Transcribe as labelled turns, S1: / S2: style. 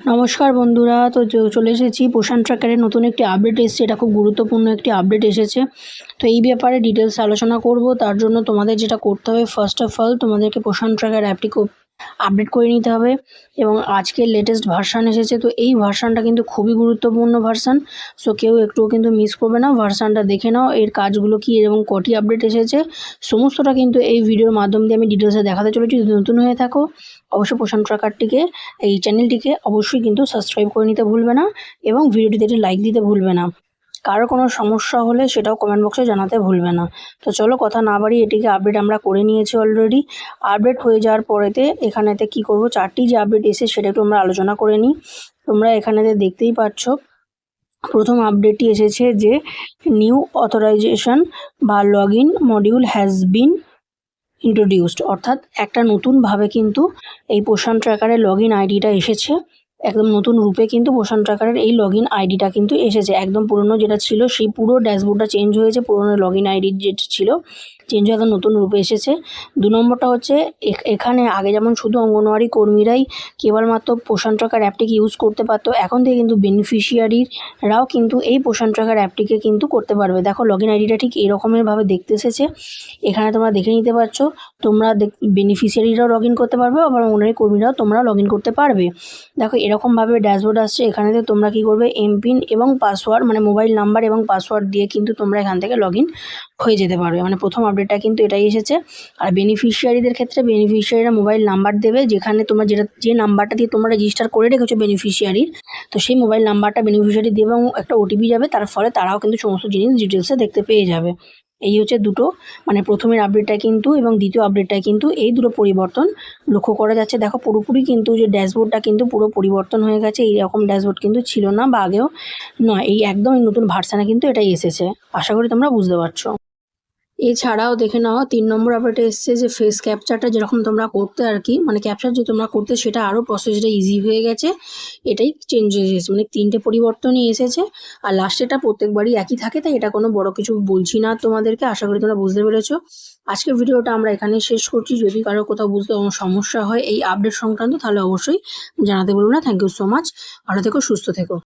S1: নমস্কার বন্ধুরা, তো চলে এসেছি পোষণ ট্র্যাকারের নতুন একটি আপডেট এসেছে। এটা খুব গুরুত্বপূর্ণ একটি আপডেট এসেছে। তো এই ব্যাপারে ডিটেলস আলোচনা করব। তার জন্য তোমাদের যেটা করতে হবে ফার্স্ট অফ অল তোমাদেরকে পোষণ ট্র্যাকার অ্যাপটি আপডেট করে নিতে হবে। এবং আজকের লেটেস্ট ভার্সান এসেছে, তো এই ভার্সানটা কিন্তু খুবই গুরুত্বপূর্ণ ভার্সান সো কেউ একটুও কিন্তু মিস করবে না ভার্সানটা দেখে নাও, এর কাজগুলো কী এবং কটি আপডেট এসেছে। সমস্তটা কিন্তু এই ভিডিওর মাধ্যম দিয়ে আমি ডিটেলসে দেখাতে চলেছি। যদি নতুন হয়ে থাকো, অবশ্যই পোষণ ট্রাকারটিকে এই চ্যানেলটিকে অবশ্যই কিন্তু সাবস্ক্রাইব করে নিতে ভুলবে না এবং ভিডিওটিতে একটি লাইক দিতে ভুলবে না। কারও কোনো সমস্যা হলে সেটাও কমেন্ট বক্সে জানাতে ভুলবে না। তো চলো কথা না বাড়িয়ে এটিকে আপডেট আমরা করে নিয়েছি অলরেডি আপডেট হয়ে যাওয়ার পরেতে এখানেতে কি করব? চারটি যে আপডেট এসে সেটা একটু আমরা আলোচনা করে নিই। তোমরা এখানেতে দেখতেই পাচ্ছ, প্রথম আপডেটটি এসেছে যে নিউ অথরাইজেশন বা log in module has been introduced অর্থাৎ একটা নতুনভাবে কিন্তু এই পোষণ ট্র্যাকারের লগ ইন আইডিটা এসেছে। একদম নতুন রূপে কিন্তু পোষণ ট্র্যাকারের এই লগ ইন আইডিটা কিন্তু এসেছে। একদম পুরনো যেটা ছিল, সেই পুরো ড্যাশবোর্ডটা চেঞ্জ হয়েছে, পুরনো লগ ইন আইডি যেটা ছিল চেঞ্জ হয়ে নতুন রূপে এসেছে। দু নম্বরটা হচ্ছে, এখ- এখানে আগে যেমন শুধু অঙ্গনওয়াড়ি কর্মীরাই কেবলমাত্র পোষণ ট্র্যাকার অ্যাপটিকে ইউজ করতে পারতো, এখন থেকে কিন্তু বেনিফিশিয়ারিরাও কিন্তু এই পোষণ ট্র্যাকার অ্যাপটিকে কিন্তু করতে পারবে। দেখো লগ ইন আইডিটা ঠিক এরকমেরভাবে দেখতে এসেছে। এখানে তোমরা দেখে নিতে পারছ, তোমরা বেনিফিশিয়ারিরাও লগ ইন করতে পারবে, আবার অঙ্গনওয়াড়ি কর্মীরাও তোমরা লগ ইন করতে পারবে। দেখো এরকমভাবে ড্যাশবোর্ড আসছে, এখানেতে তোমরা কি করবে? এমপিন এবং পাসওয়ার্ড মানে মোবাইল নাম্বার এবং পাসওয়ার্ড দিয়ে কিন্তু তোমরা এখান থেকে লগ হয়ে যেতে পারবে। মানে প্রথম আপডেটটা কিন্তু এটাই এসেছে। আর বেনিফিশিয়ারিদের ক্ষেত্রে বেনিফিশিয়ারিরা মোবাইল নাম্বার দেবে, যেখানে তোমরা যেটা, যে নাম্বারটা দিয়ে তোমরা রেজিস্টার করে রেখেছো বেনিফিশিয়ারির তো সেই মোবাইল নাম্বারটা বেনিফিশিয়ারি দেবে এবং একটা ওটিপি যাবে। তার ফলে তারাও কিন্তু সমস্ত জিনিস ডিটেলসে দেখতে পেয়ে যাবে। এই হচ্ছে দুটো। মানে প্রথমের আপডেটটা কিন্তু এবং দ্বিতীয় আপডেটটা কিন্তু এই দুটো পরিবর্তন লক্ষ্য করা যাচ্ছে। দেখো, পুরোপুরি কিন্তু যে ড্যাশবোর্ডটা কিন্তু পুরো পরিবর্তন হয়ে গেছে। এই এইরকম ড্যাশবোর্ড কিন্তু ছিল না বা আগেও নয়। এই একদম নতুন ভার্সানে কিন্তু এটাই এসেছে। আশা করি তোমরা বুঝতে পারছ। এছাড়াও দেখে নাও, তিন নম্বর আপডেটে এসছে যে ফেস ক্যাপচারটা যেরকম তোমরা করতে আর কি মানে ক্যাপচার যে তোমরা করতে, সেটা আরও প্রসেসটা ইজি হয়ে গেছে। এটাই চেঞ্জ হয়ে এসেছে মানে তিনটে পরিবর্তনই এসেছে। আর লাস্টেটা প্রত্যেকবারই একই থাকে, তাই এটা কোনো বড় কিছু বলছি না তোমাদেরকে, আশা করি তোমরা বুঝতে পেরেছ। আজকের ভিডিওটা আমরা এখানেই শেষ করছি। যদি কারও কোথাও বুঝতে কোনো সমস্যা হয় এই আপডেট সংক্রান্ত, তাহলে অবশ্যই জানাতে বলব না। থ্যাংক ইউ সো মাচ ভালো থেকো, সুস্থ থেকো।